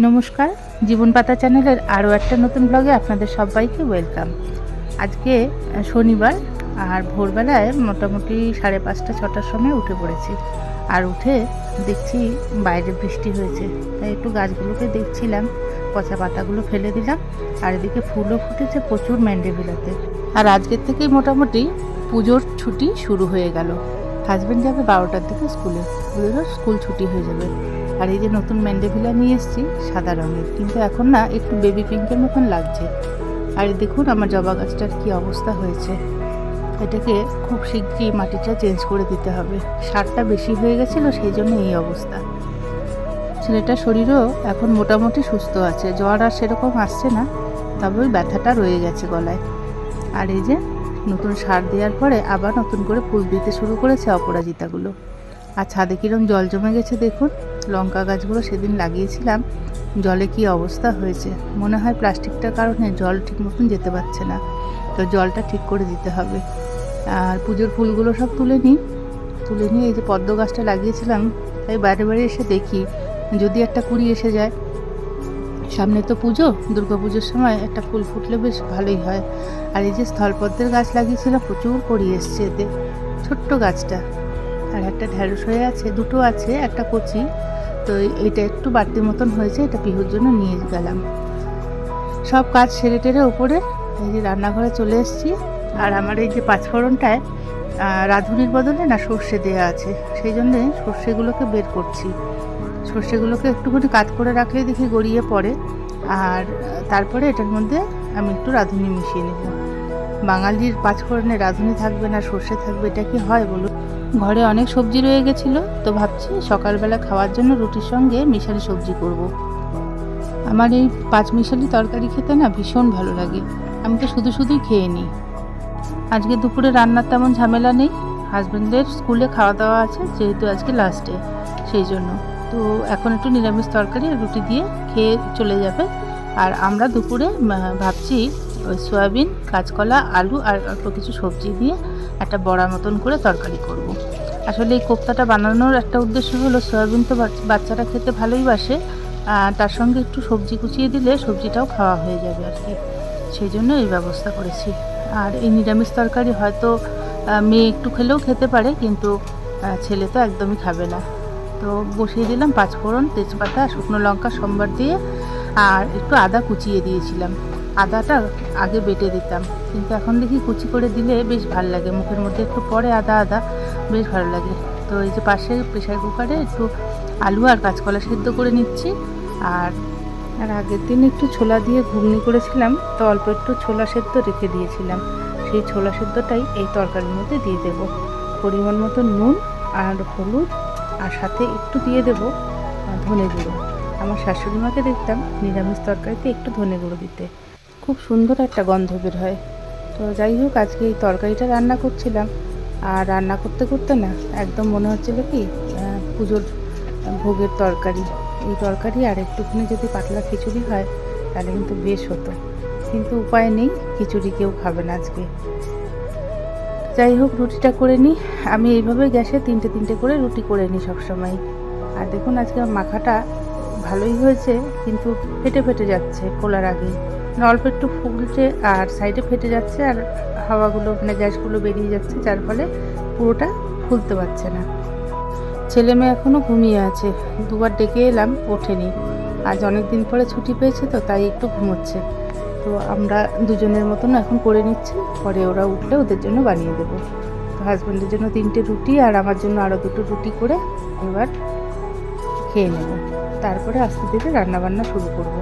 নমস্কার, জীবন পাতা চ্যানেলের আরও একটা নতুন ব্লগে আপনাদের সবাইকে ওয়েলকাম আজকে শনিবার, আর ভোরবেলায় মোটামুটি সাড়ে পাঁচটা, ছটার সময় উঠে পড়েছি। আর উঠে দেখছি বাইরে বৃষ্টি হয়েছে, তাই একটু গাছগুলোকে দেখছিলাম, পচা পাতাগুলো ফেলে দিলাম, আর এদিকে ফুলও ফুটেছে প্রচুর ম্যান্ডেবিলাতে আর আজকের থেকেই মোটামুটি পুজোর ছুটি শুরু হয়ে গেল। হাজব্যান্ড যাবে বারোটার দিকে স্কুলে। ওদেরও স্কুল ছুটি হয়ে যাবে। আর এই যে নতুন ম্যান্ডেভিলা নিয়ে এসেছি, সাদা রঙের। কিন্তু এখন না একটু বেবি পিঙ্কের মতন লাগছে। আর দেখুন আমার জবা গাছটার কী অবস্থা হয়েছে। এটাকে খুব শীঘ্রই মাটিটা চেঞ্জ করে দিতে হবে। সারটা বেশি হয়ে গেছিল, সেই জন্য এই অবস্থা। ছেলেটার শরীরও এখন মোটামুটি সুস্থ আছে। জ্বর আর সেরকম আসছে না, তবে ওই ব্যথাটা রয়ে গেছে গলায়। আর এই যে নতুন সার দেওয়ার পরে আবার নতুন করে ফুল দিতে শুরু করেছে অপরাজিতাগুলো। আর ছাদে কিরম জল জমে গেছে দেখুন। লঙ্কা গাছগুলো সেদিন লাগিয়েছিলাম। জলে কি অবস্থা হয়েছে? মনে হয় প্লাস্টিকটার কারণে জল ঠিক মতন যেতে পারছে না। তো জলটা ঠিক করে দিতে হবে। আর পুজোর ফুলগুলো সব তুলে নিই। তুলে নিয়ে এই যে পদ্ম গাছটা লাগিয়েছিলাম, তাই বাইরে বাইরে এসে দেখি। যদি একটা কুড়ি এসে যায় সামনে তো পুজো, দুর্গা পুজোর সময় একটা ফুল ফুটলে বেশ ভালোই হয়। আর এই যে স্থলপদ্মের গাছ লাগিয়েছিলাম প্রচুর করি এসছে এতে, ছোট্ট গাছটা। আর একটা ঢ্যাঁড়স হয়ে আছে, দুটো আছে, একটা কচি। তো এটা একটু বাড়তি মতন হয়েছে, এটা পিহুর জন্য নিয়ে গেলাম। সব কাজ সেরে টেরে ওপরে এই যে রান্নাঘরে চলে এসেছি। আর আমার এই যে পাঁচফোড়নটায় রাঁধুনির বদলে না সর্ষে দেওয়া আছে, সেই জন্যে সর্ষেগুলোকে বের করছি। সর্ষেগুলোকে একটুখানি কাত করে রাখলে দেখি গড়িয়ে পড়ে। আর তারপরে এটার মধ্যে আমি একটু রাঁধুনি মিশিয়ে নেব। বাঙালির পাঁচফোড়নে রাঁধুনি থাকবে না, সর্ষে থাকবে, এটা কি হয় বলুন? ঘরে অনেক সবজি রয়ে গেছিল, তো ভাবছি সকালবেলা খাওয়ার জন্য রুটির সঙ্গে মিশালি সবজি করব। আমার এই পাঁচ মিশালি তরকারি খেতে না ভীষণ ভালো লাগে। আমি তো শুধু শুধুই খেয়ে নিই। আজকে দুপুরে রান্নার তেমন ঝামেলা নেই। হাজব্যান্ডের স্কুলে খাওয়া দাওয়া আছে, যেহেতু আজকে লাস্ট সেই জন্য। তো এখন একটু নিরামিষ তরকারি আর রুটি দিয়ে খেয়ে চলে যাবে। আর আমরা দুপুরে ভাবছি ওই সয়াবিন, কাঁচকলা, আলু আর অল্প কিছু সবজি দিয়ে একটা বড়া মতন করে তরকারি করব। আসলে এই কোপ্তাটা বানানোর একটা উদ্দেশ্য হলো সয়াবিন তো বাচ- বাচ্চারা খেতে ভালোই বাসে। তার সঙ্গে একটু সবজি কুচিয়ে দিলে সবজিটাও খাওয়া হয়ে যাবে আর কি। সেই জন্য এই ব্যবস্থা করেছি। আর এই নিরামিষ তরকারি হয়তো মেয়ে একটু খেলেও খেতে পারে, কিন্তু ছেলে তো একদমই খাবে না। তো বসিয়ে দিলাম পাঁচফোড়ন, তেজপাতা, শুকনো লঙ্কা, সম্বার দিয়ে, আর একটু আদা কুচিয়ে দিয়েছিলাম। আদাটা আগে বেটে দিতাম, কিন্তু এখন দেখি কুচি করে দিলে বেশ ভালো লাগে। মুখের মধ্যে একটু পরে আদা আদা, বেশ ভালো লাগে। তো এই যে পাশে প্রেশার কুকারে একটু আলু আর কাঁচকলা সেদ্ধ করে নিচ্ছি। আর আর আগের দিন একটু ছোলা দিয়ে ঘুগনি করেছিলাম, তো অল্প একটু ছোলা সেদ্ধ রেখে দিয়েছিলাম। সেই ছোলা সেদ্ধটাই এই তরকারির মধ্যে দিয়ে দেব। পরিমাণ মতো নুন আর হলুদ আর সাথে একটু দিয়ে দেব ধনে গুঁড়ো। আমার শাশুড়ি মাকে দেখতাম নিরামিষ তরকারিতে একটু ধনে গুঁড়ো দিতে। খুব সুন্দর একটা গন্ধ বের হয়। তো যাই হোক, আজকে এই তরকারিটা রান্না করছিলাম। আর রান্না করতে করতে না, একদম মনে হচ্ছিল কি পুজোর ভোগের তরকারি। এই তরকারি আর একটুখানি যদি পাতলা খিচুড়ি হয়, তাহলে কিন্তু বেশ হতো। কিন্তু উপায় নেই, খিচুড়ি কেউ খাবে না আজকে। যাই হোক, রুটিটা করে নিই। আমি এইভাবে গ্যাসে তিনটে তিনটে করে রুটি করে নিই সবসময়। আর দেখুন, আজকে মাখাটা ভালোই হয়েছে, কিন্তু ফেটে ফেটে যাচ্ছে খোলার মানে অল্প একটু ফুলছে আর সাইডে ফেটে যাচ্ছে, আর হাওয়াগুলো মানে গ্যাসগুলো বেরিয়ে যাচ্ছে, যার ফলে পুরোটা ফুলতে পারছে না। ছেলে মেয়ে এখনও ঘুমিয়ে আছে। দুবার ডেকে এলাম, ওঠেনি। আজ অনেক দিন পরে ছুটি পেয়েছে তো, তাই একটু ঘুমোচ্ছে। তো আমরা দুজনের মতন এখন করে নিচ্ছি। পরে ওরা উঠলে ওদের জন্য বানিয়ে দেবো। তো হাজব্যান্ডের জন্য তিনটে রুটি আর আমার জন্য আরও দুটো রুটি করে এবার খেয়ে নেব। তারপরে আস্তে ধীরে রান্নাবান্না শুরু করব।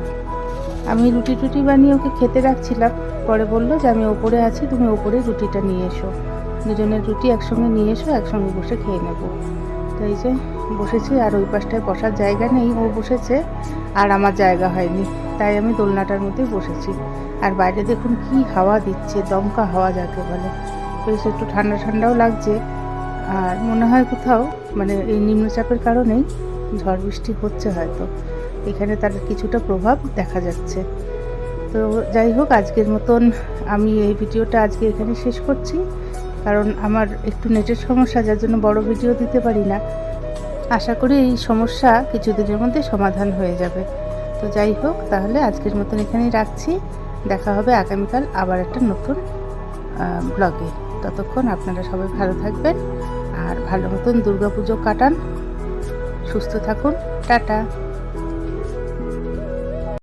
আমি রুটি টুটি বানিয়ে ওকে খেতে রাখছিলাম। পরে বলল যে, আমি ওপরে আছি, তুমি ওপরে রুটিটা নিয়ে এসো। দুজনের রুটি একসঙ্গে নিয়ে এসো, একসঙ্গে বসে খেয়ে নেব। এই যে বসেছি আর ওই পাশটায় বসার জায়গা নেই, ও বসেছে আর আমার জায়গা হয়নি। তাই আমি দোলনাটার মধ্যেই বসেছি। আর বাইরে দেখুন কি হাওয়া দিচ্ছে, দমকা হাওয়া যাকে বলে। বেশ একটু ঠান্ডা ঠান্ডাও লাগছে। আর মনে হয় কোথাও মানে এই নিম্নচাপের কারণেই ঝড় বৃষ্টি হচ্ছে হয়তো। এখানে তার কিছুটা প্রভাব দেখা যাচ্ছে। তো যাই হোক, আজকের মতন আমি এই ভিডিওটা আজকে এখানে শেষ করছি। কারণ আমার একটু নেটের সমস্যা, যার জন্য বড় ভিডিও দিতে পারি না। আশা করি এই সমস্যা কিছুদিনের মধ্যে সমাধান হয়ে যাবে। তো যাই হোক, তাহলে আজকের মতন এখানেই রাখছি। দেখা হবে আগামীকাল আবার একটা নতুন ব্লগে। ততক্ষণ আপনারা সবাই ভালো থাকবেন আর ভালো মতন দুর্গাপুজো কাটান। সুস্থ থাকুন। টাটা।